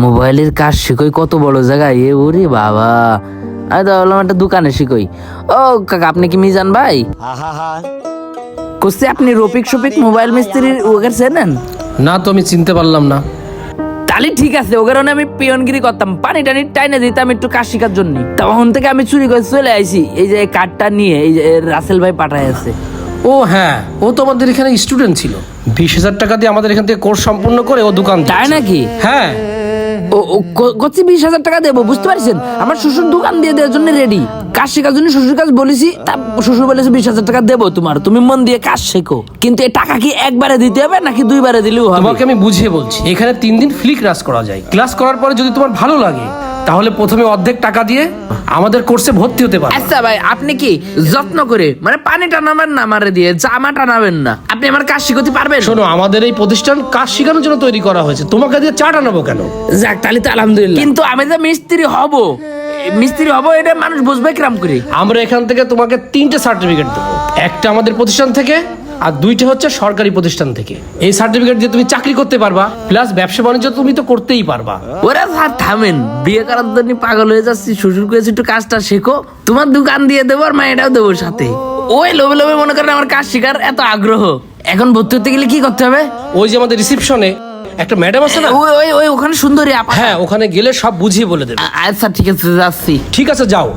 মোবাইলের কাজ শিখই কত বড় জায়গায়? এ ওরে বাবা। আমি তো ভাবলাম একটা দোকানে শিখই। ও কাকা আপনি কি মিজান ভাই? কুস্তি আপনি রফিক শফিক মোবাইল মিস্ত্রির ওকে চেনেন? না তো আমি চিনতে পারলাম না। তাহলে ঠিক আছে ওকে আমি পিয়নগিরি করতাম। পানি টানি টাইনে দিতাম একটু কাজ শেখার জন্য। তখন থেকে আমি চুরি করে চলে আইছি। এই যে কার্ডটা নিয়ে এই যে রাসেল ভাই পাঠায় আছে। ও হ্যাঁ ও তো আমাদের এখানে স্টুডেন্ট ছিল। বিশ হাজার টাকা দিয়ে আমাদের এখান থেকে কোর্স সম্পূর্ণ করে ও দোকান তাই নাকি? হ্যাঁ। করছি বিশ হাজার টাকা দেবো, বুঝতে পারছেন? আমার শ্বশুর দোকান দিয়ে দেওয়ার জন্য রেডি কাজ শেখার জন্য শ্বশুর কাজ বলেছি, তা শ্বশুর বলেছে বিশ হাজার টাকা দেবো তোমার, তুমি মন দিয়ে কাজ শেখো। কিন্তু এই টাকা কি একবারে দিতে হবে নাকি দুইবারে দিলেও হবে? আমি বুঝিয়ে বলছি, এখানে তিন দিন ফ্রি ক্লাস করা যায়। ক্লাস করার পরে যদি তোমার ভালো লাগে তাহলে প্রথমে অর্ধেক টাকা দিয়ে আমাদের কোর্সে ভর্তি হতে পারে। আচ্ছা ভাই আপনি কি যত্ন করে মানে পানি টানাবেন না আমারে দিয়ে জামা টানাবেন না? আপনি আমার কাজ শিখাতে পারবেন? শোনো আমাদের এই প্রতিষ্ঠান কাজ শেখানোর জন্য তৈরি করা হয়েছে। তোমাকে দিয়ে চাটা নেব কেন? যাক তাহলে তো আলহামদুলিল্লাহ। কিন্তু আমি যে মিস্ত্রি হব মিস্ত্রি হব এটা মানুষ বুঝবে কিরাম করে। আমরা এখান থেকে তোমাকে তিনটে সার্টিফিকেট দেবো। একটা আমাদের প্রতিষ্ঠান থেকে আর দুইটা হচ্ছে সরকারি প্রতিষ্ঠান থেকে। এই সার্টিফিকেট দিয়ে তুমি চাকরি করতে পারবা প্লাস ব্যবসা বাণিজ্য তুমি তো করতেই পারবা। ওরা স্যার থামেন বিয়ে করার জন্য পাগল হয়ে যাচ্ছি শ্বশুর করেছি একটু কাজটা শেখো তোমার দোকান দিয়ে দেবো আর মায়েরাও দেবো সাথে। ওই লোভে লোভে মনে করেন আমার কাজ শেখার এত আগ্রহ। এখন ভর্তি হতে গেলে কি করতে হবে? ওই যে আমাদের রিসিপশনে একটা ম্যাডাম আছে না? ওই ওই ওই ওখানে সুন্দরী আপা। হ্যাঁ ওখানে গেলে সব বুঝিয়ে বলে দেবে। আচ্ছা ঠিক আছে যাচ্ছি। ঠিক আছে যাও।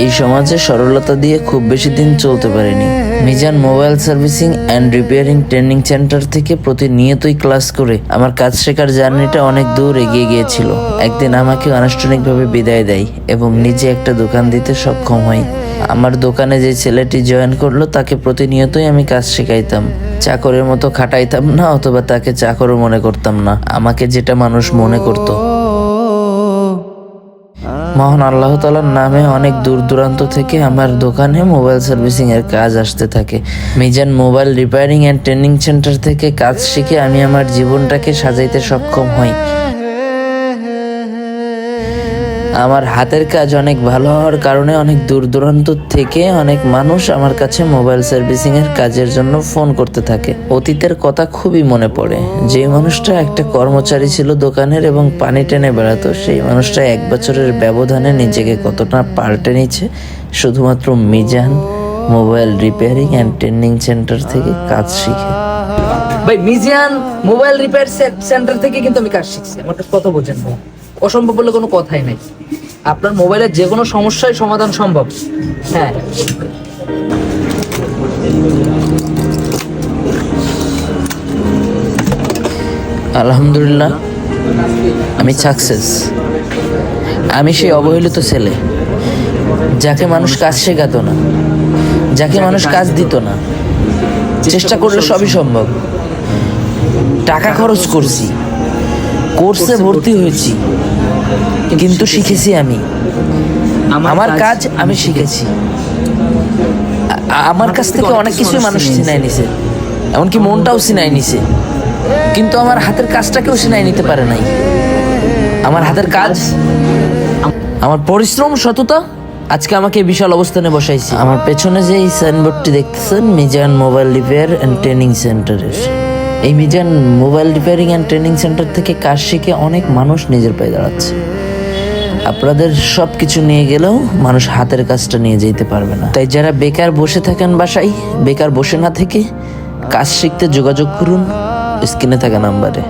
এই সমাজে সরলতা দিয়ে খুব বেশি দিন চলতে পারেনি। Mizan mobile servicing and repairing training centre থেকে প্রতিনিয়তই ক্লাস করে আমার কাজ শেখার জার্নিটা অনেক দূর এগিয়ে গিয়েছিল। একদিন আমাকে আনুষ্ঠানিকভাবে বিদায় দেয় এবং নিজে একটা দোকান দিতে সক্ষম হই। আমার দোকানে যে ছেলেটি জয়েন করল, তাকে প্রতিনিয়তই আমি কাজ শেখাইতাম। চাকরের মতো খাটাইতাম না, অথবা তাকে চাকরও মনে করতাম না। আমাকে যেটা মানুষ মনে করতো। মহান আল্লাহ তালার নামে অনেক দূর দূরান্ত থেকে আমার দোকানে মোবাইল সার্ভিসিং এর কাজ আসতে থাকে। Mizan mobile repairing and training centre থেকে কাজ শিখে আমি আমার জীবনটাকে সাজাইতে সক্ষম হই। আমার হাতের কাজ অনেক ভালো হওয়ার কারণে অনেক দূর দূরান্ত থেকে অনেক মানুষ আমার কাছে মোবাইল সার্ভিসিং এর কাজের জন্য ফোন করতে থাকে। অতীতের কথা খুবই মনে পড়ে। যে মানুষটা একটা কর্মচারী ছিল দোকানের এবং পানি টেনে বেড়াতো, সেই মানুষটা এক বছরের ব্যবধানে নিজেকে কতটা পাল্টে নিচ্ছে শুধুমাত্র Mizan mobile repairing and training centre থেকে কাজ শিখে। ভাই মিজিয়ান মোবাইল রিপেয়ার সেন্টার থেকে কিন্তু আমি কাজ শিখছি। আমার কথা বোঝেন ভাই অসম্ভব বলে কোনো কথাই নাই। আপনার মোবাইলের যে কোনো সমস্যায় সমাধান সম্ভব। হ্যাঁ। আলহামদুলিল্লাহ, আমি সাকসেস আমি সেই অবহেলিত ছেলে, যাকে মানুষ কাজ শেখাতো না, যাকে মানুষ কাজ দিত না। চেষ্টা করলে সবই সম্ভব। টাকা খরচ করছি। কোর্সে ভর্তি হয়েছি। কিন্তু শিখেছি আমি। আমার কাজ আমি শিখেছি। আমার কাছ থেকে অনেক কিছুই মানুষ চিনাই নিছে। এমনকি মনটাও চিনাই নিছে। কিন্তু আমার হাতের কাজটাকেও চিনাই নিতে পারে নাই। আমার হাতের কাজ আমার পরিশ্রম সততা আজকে আমাকে বিশাল অবস্থানে বসাইছে। আমার পেছনে যে এই সাইনবোর্ডটি দেখতেছেন Mizan mobile repair and training সেন্টারের। এই Mizan mobile repairing and training centre থেকে কাজ শিখে অনেক মানুষ নিজের পায়ে দাঁড়াচ্ছে। আপনাদের সব কিছু নিয়ে গেলেও মানুষ হাতের কাজটা নিয়ে যেতে পারবে না। তাই যারা বেকার বসে থাকেন বাসায়, বেকার বসে না থেকে কাজ শিখতে যোগাযোগ করুন স্ক্রিনে থাকা নাম্বারে।